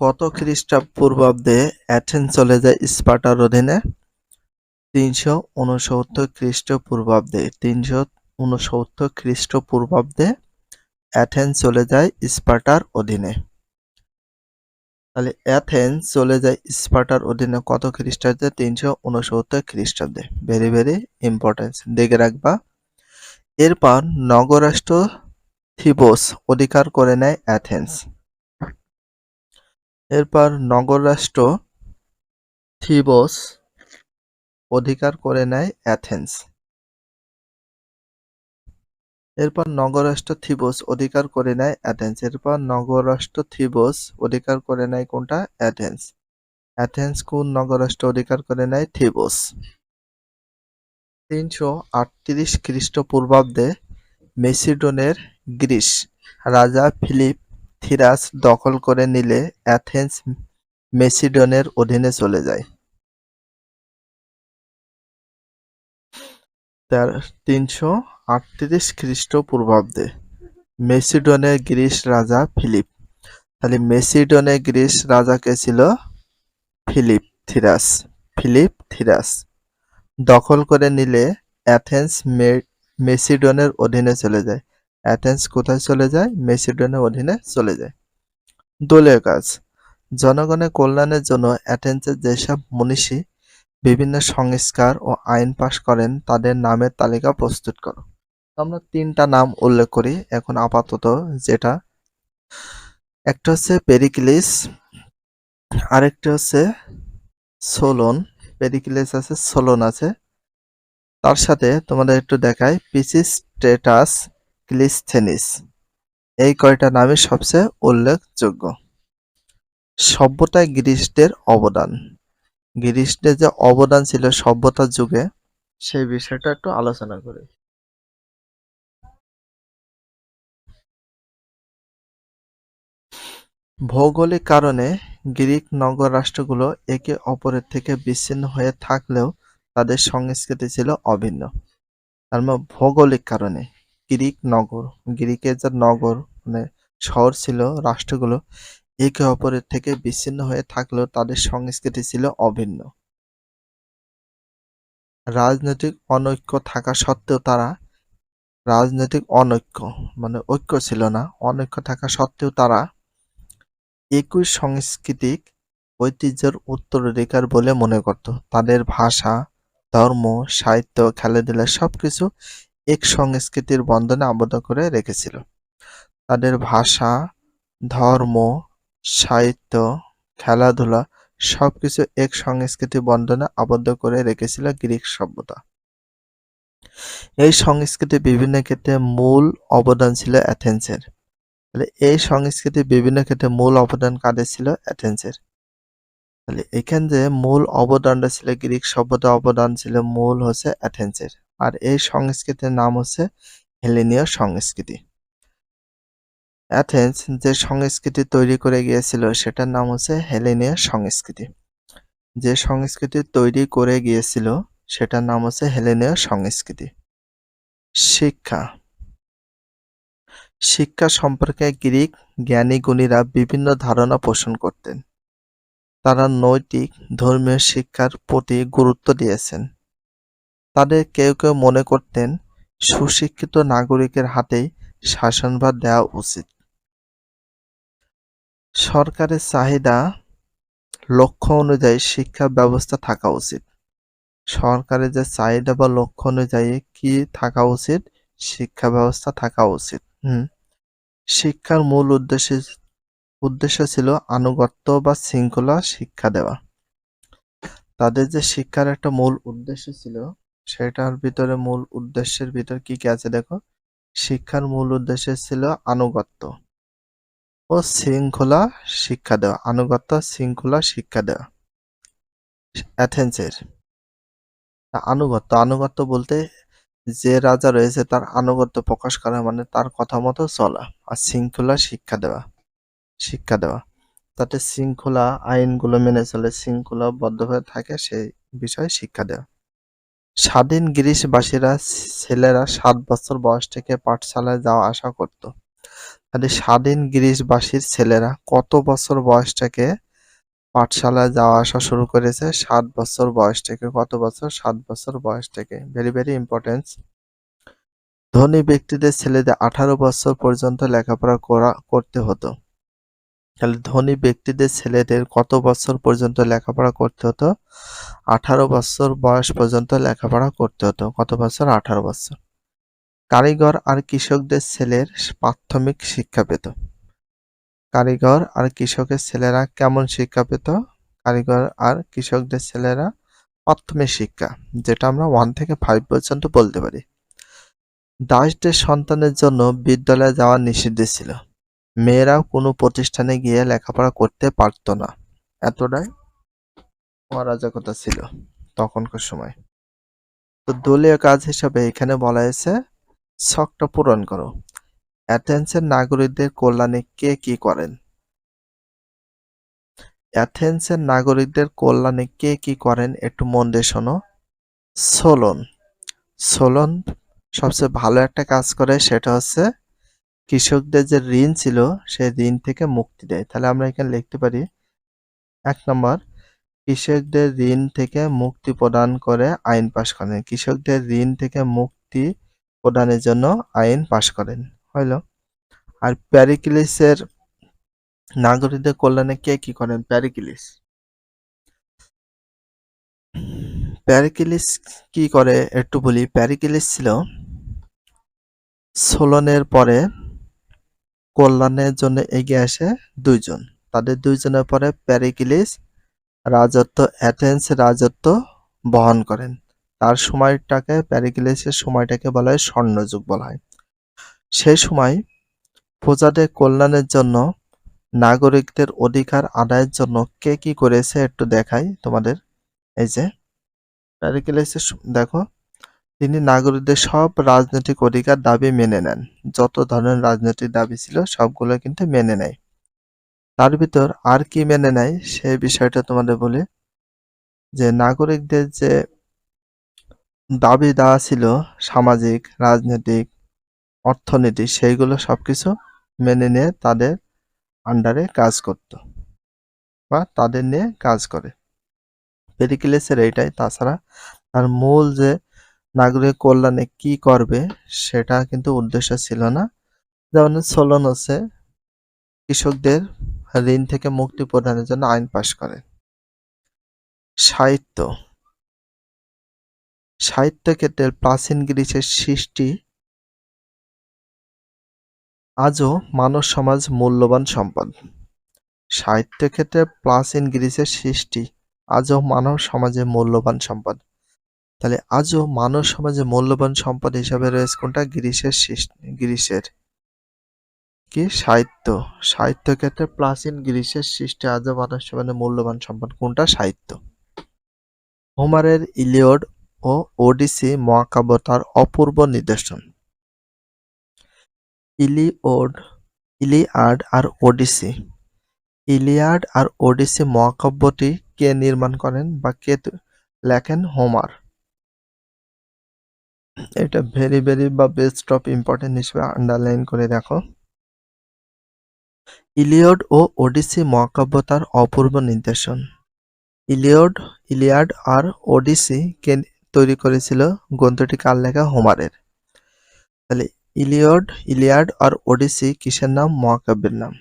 কত খ্রিস্টপূর্বাব্দে অ্যাথেন্স চলে যায় স্পার্টার অধীনে? তিনশো ঊনসত্তর খ্রিস্টপূর্বাব্দে, তিনশো ঊনসত্তর খ্রিস্টপূর্বাব্দে অ্যাথেন্স চলে যায় স্পার্টার অধীনে। তাহলে অ্যাথেন্স চলে যায় স্পার্টার অধীনে কত খ্রিস্টাব্দে? তিনশো ঊনসত্তর খ্রিস্টাব্দে। ভেরি ভেরি ইম্পর্টেন্স দেখে রাখবা। এরপর নগরাষ্ট্র থিবোস অধিকার করে নেয় অ্যাথেন্স। এরপর নগররাষ্ট্র থিবোস অধিকার করে নেয় অ্যাথেন্স। এরপর নগরাষ্ট্র থিবোস অধিকার করে নেয় অ্যাথেন্স। এরপর নগরাষ্ট্র থিবোস অধিকার করে নেয় কোনটা? অ্যাথেন্স। অ্যাথেন্স কোন নগরাষ্ট্র অধিকার করে নেয়? থিবোস। তিনশো আটত্রিশ খ্রিস্টপূর্বাব্দে মেসিডোনের গ্রিস রাজা ফিলিপ থিরাস দখল করে নিলে অ্যাথেন্স মেসিডনের অধীনে চলে যায়। তার তিনশো আটত্রিশ খ্রিস্টপূর্বাব্দে মেসিডনের গ্রিস রাজা ফিলিপ। তাহলে মেসিডনের গ্রিস রাজাকে ছিল? ফিলিপ থিরাস ফিলিপ থিরাস। দখল করে নিলে অ্যাথেন্স মেসিডনের অধীনে চলে যায়। অ্যাথেন্স কোথায় চলে যায়? মেসিডনের অধীনে চলে যায়। দলীয় কাজ। জনগণের কল্যাণের জন্য অ্যাথেন্সের যেসব মনীষী বিভিন্ন সংস্কার ও আইন পাশ করেন, তাদের নামের তালিকা প্রস্তুত করো। আমরা তিনটা নাম উল্লেখ করি এখন আপাতত, যেটা একটা হচ্ছে পেরিক্লিস, আরেকটা হচ্ছে সোলন, পেরিক্লিস আছে, সোলন আছে। তার সাথে তোমাদের একটু দেখায় পিসিস্টেটাস ক্লিস্থেনিস এই কয়টা নামই সবচেয়ে উল্লেখযোগ্য? সভ্যতায় গ্রিসদের অবদান। গ্রিসদের যে অবদান ছিল সভ্যতার যুগে, সেই বিষয়টা একটু আলোচনা করি। ভৌগোলিক কারণে গ্রিক নগর রাষ্ট্রগুলো একে অপরের থেকে বিচ্ছিন্ন হয়ে থাকলেও তাদের সংস্কৃতি ছিল অভিন্ন। তার মানে ভৌগোলিক কারণে। গ্রিক নগর। গ্রিকের যে নগর মানে শহর ছিল, রাষ্ট্রগুলো একে অপরের থেকে বিচ্ছিন্ন হয়ে থাকলেও তাদের সংস্কৃতি ছিল অভিন্ন। রাজনৈতিক অনৈক্য থাকা সত্ত্বেও তারা রাজনৈতিক অনৈক্য মানে ঐক্য ছিল না। অনৈক্য থাকা সত্ত্বেও তারা একই সাংস্কৃতিক ঐতিহ্যের উত্তরাধিকার বলে মনে করত। তাদের ভাষা, ধর্ম, সাহিত্য, খেলাধুলা সবকিছু এক সংস্কৃতির বন্ধনে আবদ্ধ করে রেখেছিল। তাদের ভাষা, ধর্ম, সাহিত্য, খেলাধুলা সবকিছু এক সংস্কৃতি বন্ধনে আবদ্ধ করে রেখেছিল গ্রিক সভ্যতা। এই সংস্কৃতি বিভিন্ন ক্ষেত্রে মূল অবদান ছিল অ্যাথেন্সের। তাহলে এই সংস্কৃতি বিভিন্ন ক্ষেত্রে মূল অবদান কাদের ছিল? অ্যাথেন্সের। তাহলে এখান যে মূল অবদানটা ছিল, গ্রিক সভ্যতা অবদান ছিল, মূল হচ্ছে অ্যাথেন্সের। আর এই সংস্কৃতির নাম হচ্ছে হেলেনীয় সংস্কৃতি অ্যাথেন্স যে সংস্কৃতি তৈরি করে গিয়েছিল সেটার নাম হচ্ছে হেলেনীয় সংস্কৃতি যে সংস্কৃতি তৈরি করে গিয়েছিল সেটার নাম হচ্ছে হেলেনীয় সংস্কৃতি শিক্ষা শিক্ষা সম্পর্কে গ্রিক জ্ঞানী-গুণীরা বিভিন্ন ধারণা পোষণ করতেন। তারা নৈতিক, ধর্মীয় শিক্ষার প্রতি গুরুত্ব দিয়েছেন। তাদের কেউ কেউ মনে করতেন সুশিক্ষিত নাগরিকের হাতেই শাসনভার দেওয়া উচিত। সরকারের চাহিদা লক্ষ্য অনুযায়ী শিক্ষা ব্যবস্থা থাকা উচিত। সরকারের যে চাহিদা বা লক্ষ্য অনুযায়ী কি থাকা উচিত, শিক্ষা ব্যবস্থা থাকা উচিত হুম শিক্ষার মূল উদ্দেশ্য উদ্দেশ্য ছিল আনুগত্য বা শৃঙ্খলা শিক্ষা দেওয়া তাদের যে শিক্ষার একটা মূল উদ্দেশ্য ছিল সেটার ভিতরে মূল উদ্দেশ্যের ভিতর কি কি আছে দেখো? শিক্ষার মূল উদ্দেশ্য ছিল আনুগত্য ও শৃঙ্খলা শিক্ষা দেওয়া। আনুগত্য, শৃঙ্খলা, শিক্ষা দেওয়া। অ্যাথেন্সের। আনুগত্য আনুগত্য বলতে যে রাজা রয়েছে তার আনুগত্য প্রকাশ করা মানে তার কথা মতো চলা আর শৃঙ্খলা শিক্ষা দেওয়া শিক্ষা দেওয়া। তাতে শৃঙ্খলা আইনগুলো মেনে চলে, শৃঙ্খলা শৃঙ্খলাবদ্ধভাবে থাকে সেই বিষয়ে শিক্ষা দেওয়া। স্বাধীন গ্রিসবাসীরা ছেলেরা সাত বছর বয়স থেকে পাঠশালায় যাওয়া আসা করত। তাহলে স্বাধীন গ্রিসবাসীর ছেলেরা কত বছর বয়স থেকে পাঠশালায় যাওয়া আসা শুরু করেছে? সাত বছর বয়স থেকে, কত বছর? সাত বছর বয়স থেকে। ভেরি ভেরি ইম্পর্টেন্স ধনী ব্যক্তিদের ছেলেদের আঠারো বছর পর্যন্ত লেখাপড়া করা, করতে হতো। তাহলে ধনী ব্যক্তিদের ছেলেদের কত বছর পর্যন্ত লেখাপড়া করতে হতো? আঠারো বছর বয়স পর্যন্ত লেখাপড়া করতে হতো। কত বছর? আঠারো বছর। কারিগর আর কৃষকদের ছেলের প্রাথমিক শিক্ষা পেত। কারিগর আর কৃষকের ছেলেরা কেমন শিক্ষা পেত? কারিগর আর কৃষকদের ছেলেরা প্রাথমিক শিক্ষা, যেটা আমরা ওয়ান থেকে ফাইভ পর্যন্ত বলতে পারি। দাসদের সন্তানের জন্য বিদ্যালয়ে যাওয়া নিষিদ্ধ ছিল। মেয়েরাও কোনো প্রতিষ্ঠানে গিয়ে লেখাপড়া করতে পারতো না। এতটাই অরাজকতা ছিল তখনকার সময়। তো দলীয় কাজ হিসাবে এখানে বলা হয়েছে ছকটা পূরণ করো। অ্যাথেন্সের নাগরিকদের কল্যাণে কে কি করেন? অ্যাথেন্সের নাগরিকদের কল্যাণে কে কি করেন একটু মন দিয়ে শোনো। সোলন। সোলন সবচেয়ে ভালো একটা কাজ করে সেটা হচ্ছে কৃষকদের যে ঋণ ছিল সেই ঋণ থেকে মুক্তি দেয়। তাহলে আমরা এখানে লিখতে পারি, এক নম্বর, কৃষকদের ঋণ থেকে মুক্তি প্রদান করে আইন পাশ করেন। কৃষকদের ঋণ থেকে মুক্তি প্রদানের জন্য আইন পাশ করেন। হইল। আর প্যারিক্লিসের নাগরিকদের কল্যাণে কে কি করেন? প্যারিক্লিস। প্যারিক্লিস কি করে? একটু বলি। প্যারিক্লিস ছিল, সোলনের পরে কল্যাণের জন্য এগিয়ে আসে দুইজন। তাদের দুইজনের পরে প্যারিক্লিস রাজত্ব, অ্যাথেন্স রাজত্ব বহন করেন। তার সময়টাকে, প্যারিক্লিসের সময়টাকে বলা হয় স্বর্ণযুগ বলা হয়। সেই সময় প্রজাদের কল্যাণের জন্য নাগরিকদের অধিকার আদায়ের জন্য কে কি করেছে একটু দেখাই তোমাদের। এই যে, প্যারিক্লিসের দেখো তিনি নাগরিকদের সব রাজনৈতিক অধিকার দাবি মেনে নেন। যত ধরনের রাজনৈতিক দাবি ছিল, সবগুলো কিন্তু মেনে নেয়। তার ভিতর আর কি মেনে নেয় সেই বিষয়টা তোমাদের বলি। যে নাগরিকদের যে দাবি দেওয়া ছিল, সামাজিক, রাজনৈতিক, অর্থনীতি, সেইগুলো সবকিছু মেনে নিয়ে তাদের আন্ডারে কাজ করত বা তাদের নিয়ে কাজ করে। পেরিকিলেসের এইটাই তাছাড়া তার মূল যে নাগরিক কল্যাণে কি করবে সেটা কিন্তু উদ্দেশ্য ছিল না। যেমন সোলন হচ্ছে কৃষকদের ঋণ থেকে মুক্তি প্রদানের জন্য আইন পাশ করে। সাহিত্য। সাহিত্য ক্ষেত্রে প্রাচীন গ্রিসের সৃষ্টি। আজও মানব সমাজ মূল্যবান সম্পদ। সাহিত্য ক্ষেত্রে প্রাচীন গ্রিসের সৃষ্টি। আজও মানব সমাজে মূল্যবান সম্পদ। তাহলে আজও মানব সমাজে মূল্যবান সম্পদ হিসাবে রয়েছে কোনটা? গ্রিসের গ্রিসের কি? সাহিত্য। সাহিত্য ক্ষেত্রে প্রাচীন গ্রিসের সৃষ্টি, আজও মানব সমাজে মূল্যবান সম্পদ কোনটা? সাহিত্য। হোমারের ইলিয়ড ও ওডিসি মহাকাব্য তার অপূর্ব নিদর্শন। ইলিওড, ইলিয়াড আর ওডিসি। ইলিয়াড আর ওডিসি মহাকাব্যটি কে নির্মাণ করেন বা কে লেখেন? হোমার। এটা ভেরি ভেরি বা বেস্ট অফ ইম্পর্টেন্ট হিসেবে আন্ডারলাইন করে দেখো। ইলিয়ড ও ওডিসি মহাকাব্য তার অপূর্ব নির্দেশন ইলিয়ড, ইলিয়াড আর ওডিসি কে তৈরি করেছিল গ্রন্থটি কার লেখা? হোমারের। তাহলে ইলিয়ড, ইলিয়াড আর ওডিসি কিসের নাম? মহাকাব্যের নাম।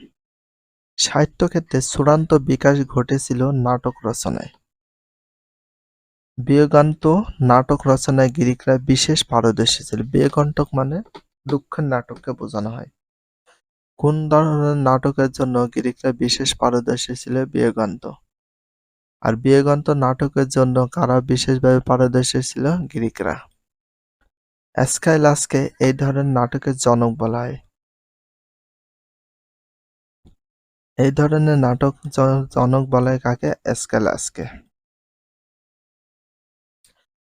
সাহিত্য ক্ষেত্রে চূড়ান্ত বিকাশ ঘটেছিল নাটক রচনায়। বিয়োগান্ত নাটক রচনায় গ্রিকরা বিশেষ পারদর্শী ছিল। বিয়োগন্তক মানে দুঃখের নাটককে বোঝানো হয়। কোন ধরনের নাটকের জন্য গ্রিকরা বিশেষ পারদর্শী ছিল? বিয়োগান্ত আর বিয়োগান্ত নাটকের জন্য কারা বিশেষভাবে পারদর্শী ছিল? গ্রিকরা। অ্যাস্কাইলাসকে এই ধরনের নাটকের জনক বলা হয়। এই ধরনের নাটক জনক বলা হয় কাকে? অ্যাস্কাইলাসকে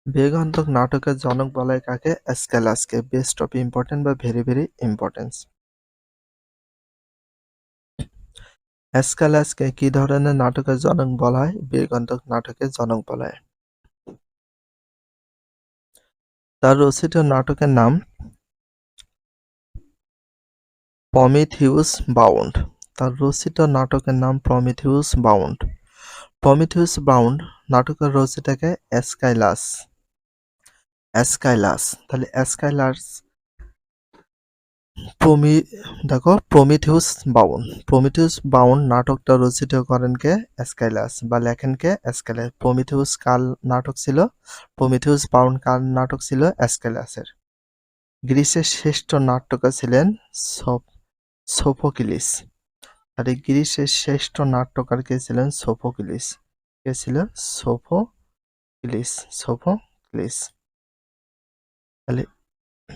বেগান্তক নাটকের জনক বলা হয় কাকে? অ্যাস্কাইলাসকে বেস্ট অফ ইম্পর্টেন্ট বা ভেরি ভেরি ইম্পর্টেন্স। অ্যাস্কাইলাসকে কি ধরনের নাটকের জনক বলা হয়? বেগান্তক নাটকের জনক বলা হয়। তার রচিত নাটকের নাম প্রমিথিউস বাউন্ড। তার রচিত নাটকের নাম প্রমিথিউস বাউন্ড। প্রমিথিউস বাউন্ড নাটকের রচিতাকে অ্যাসকাইলাস অ্যাসকাইলাস। তাহলে অ্যাসকাইলাস প্রমি, দেখো, প্রমিথিউস বাউন্ড প্রমিথিউস বাউন্ড নাটকটা রচিত করেন কে? অ্যাসকাইলাস বা লেখেন কে? অ্যাসকাইলাস। প্রমিথিউস কাল নাটক ছিল? প্রমিথিউস বাউন্ড কাল নাটক ছিল? অ্যাসকাইলাসের। গ্রিসের শ্রেষ্ঠ নাট্যকার ছিলেন সোফোকিলিস। তাহলে গ্রিসের শ্রেষ্ঠ নাট্যকার কে ছিলেন? সোফোকিলিস। কে ছিল? সোফোকিলিস। সোফোকিলিস। তাহলে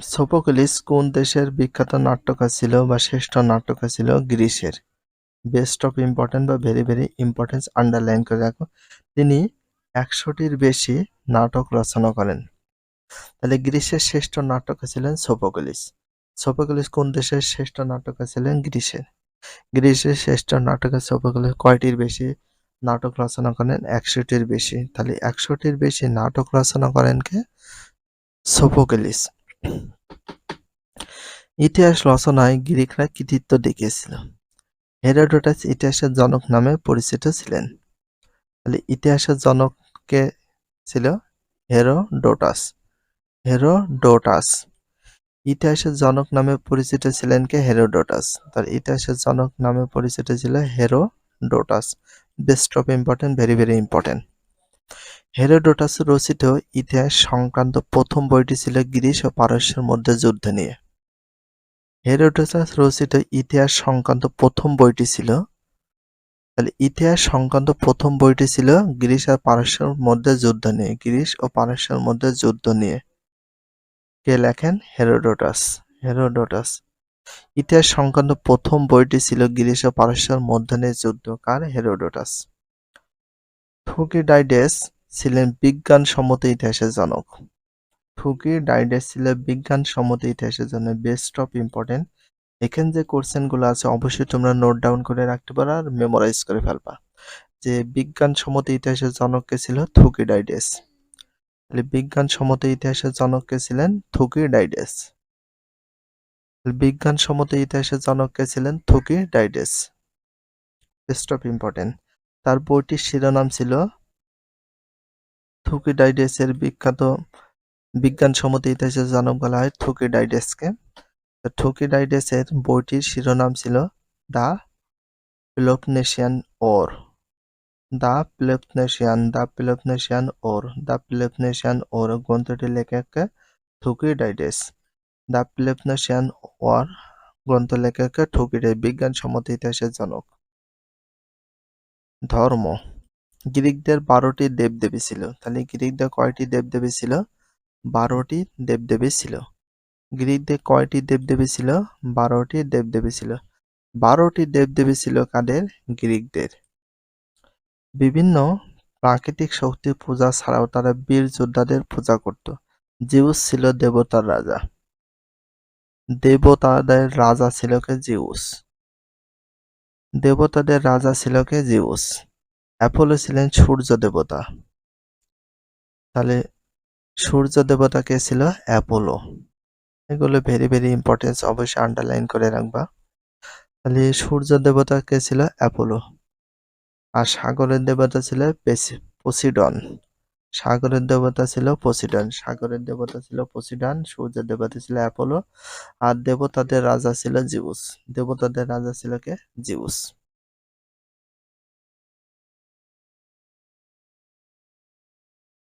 সোফোক্লিস কোন দেশের বিখ্যাত নাট্যকার ছিল বা শ্রেষ্ঠ নাট্যকার ছিল? গ্রিসের। বেস্ট অফ ইম্পর্টেন্ট বা ভেরি ভেরি ইম্পর্টেন্স আন্ডারলাইন করে রাখো। তিনি একশোটির বেশি নাটক রচনা করেন। তাহলে গ্রিসের শ্রেষ্ঠ নাট্যকার ছিলেন সোফোক্লিস। সোফোক্লিস কোন দেশের শ্রেষ্ঠ নাট্যকার ছিলেন? গ্রিসের। গ্রিসের শ্রেষ্ঠ নাটকের সোফোক্লিস কয়টির বেশি নাটক রচনা করেন? একশোটির বেশি। তাহলে একশোটির বেশি নাটক রচনা করেন কে? সোফোক্লিস ইতিহাস রচনায় গ্রিকরা কৃতিত্ব দেখিয়েছিল। হেরোডোটাস ইতিহাসের জনক নামে পরিচিত ছিলেন। তাহলে ইতিহাসের জনক কে ছিল? হেরোডোটাস। হেরোডোটাস। ইতিহাসের জনক নামে পরিচিত ছিলেন কে? হেরোডোটাস। তার ইতিহাসের জনক নামে পরিচিত ছিল Herodotus. Best of important very very important Herodotus রচিত ইতিহাস সংক্রান্ত প্রথম বইটি ছিল গ্রিস ও পারস্যের মধ্যে যুদ্ধ নিয়ে। হেরোডোটাস রচিত ইতিহাস সংক্রান্ত প্রথম বইটি ছিল, তাহলে ইতিহাস সংক্রান্ত প্রথম বইটি ছিল গ্রিস আর পারস্যের মধ্যে যুদ্ধ নিয়ে, গ্রিস ও পারস্যের মধ্যে যুদ্ধ নিয়ে। কে লেখেন? হেরোডোটাস। হেরোডোটাস। ইতিহাস সংক্রান্ত প্রথম বইটি ছিল গ্রিস ও পারস্যের মধ্যে নিয়ে যুদ্ধ। কার? হেরোডোটাস। থুকিডাইডেস ছিলেন বিজ্ঞানসম্মত ইতিহাসের জনক। থুকিডাইডেস ছিলেন বিজ্ঞানসম্মত ইতিহাসের জন্য বেস্ট অফ ইম্পর্টেন্ট। এখানে যে কোশ্চেনগুলো আছে, অবশ্যই তোমরা নোট ডাউন করে রাখতে পারো আর মেমোরাইজ করে ফেলবা। যে বিজ্ঞানসম্মত ইতিহাসের জনক কে ছিল? থুকিডাইডেস তাহলে বিজ্ঞানসম্মত ইতিহাসের জনক কে ছিলেন? থুকিডাইডেস বিজ্ঞানসম্মত ইতিহাসের জনক কে ছিলেন? Thucydides best of important. তার বইটির শিরোনাম ছিল থুকিডাইডেসের বিখ্যাত বিজ্ঞানসম্মত ইতিহাসের জনক বলা হয় থুকিডাইডেসকে। থুকিডাইডেসের বইটির শিরোনাম ছিল the Peloponnesian war. The Peloponnesian the Peloponnesian war, the Peloponnesian war গ্রন্থটির লেখক থুকিডাইডেস। দ্য পেলোপনেশিয়ান ওর গ্রন্থ লেখক থুকিডাই বিজ্ঞানসম্মত ইতিহাসের জনক। ধর্ম। গ্রিকদের বারোটি দেবদেবী ছিল। তাহলে গ্রিকদের কয়টি দেবদেবী ছিল? বারোটি দেবদেবী ছিল। গ্রিকদের কয়টি দেবদেবী ছিল? বারোটি দেবদেবী ছিল। বারোটি দেবদেবী ছিল কাদের? গ্রিকদের। বিভিন্ন প্রাকৃতিক শক্তি পূজা ছাড়াও তারা বীর যোদ্ধাদের পূজা করত। জিউস ছিল দেবতার রাজা। দেবতাদের রাজা ছিল কে? জিউস। দেবতাদের রাজা ছিল কে? জিউস। অ্যাপোলো ছিলেন সূর্য দেবতা। তাহলে সূর্য দেবতা কে ছিল? অ্যাপোলো। এগুলো ভেরি ভেরি ইম্পর্টেন্স অবশ্যই আন্ডারলাইন করে রাখবা। তাহলে সূর্য দেবতা কে ছিল? অ্যাপোলো। আর সাগরের দেবতা ছিল পসিডন। সাগরের দেবতা ছিল পসিডন। সাগরের দেবতা ছিল পসিডন সূর্যের দেবতা ছিল অ্যাপোলো। আর দেবতাদের রাজা ছিল জিউস। দেবতাদের রাজা ছিল কে? জিউস।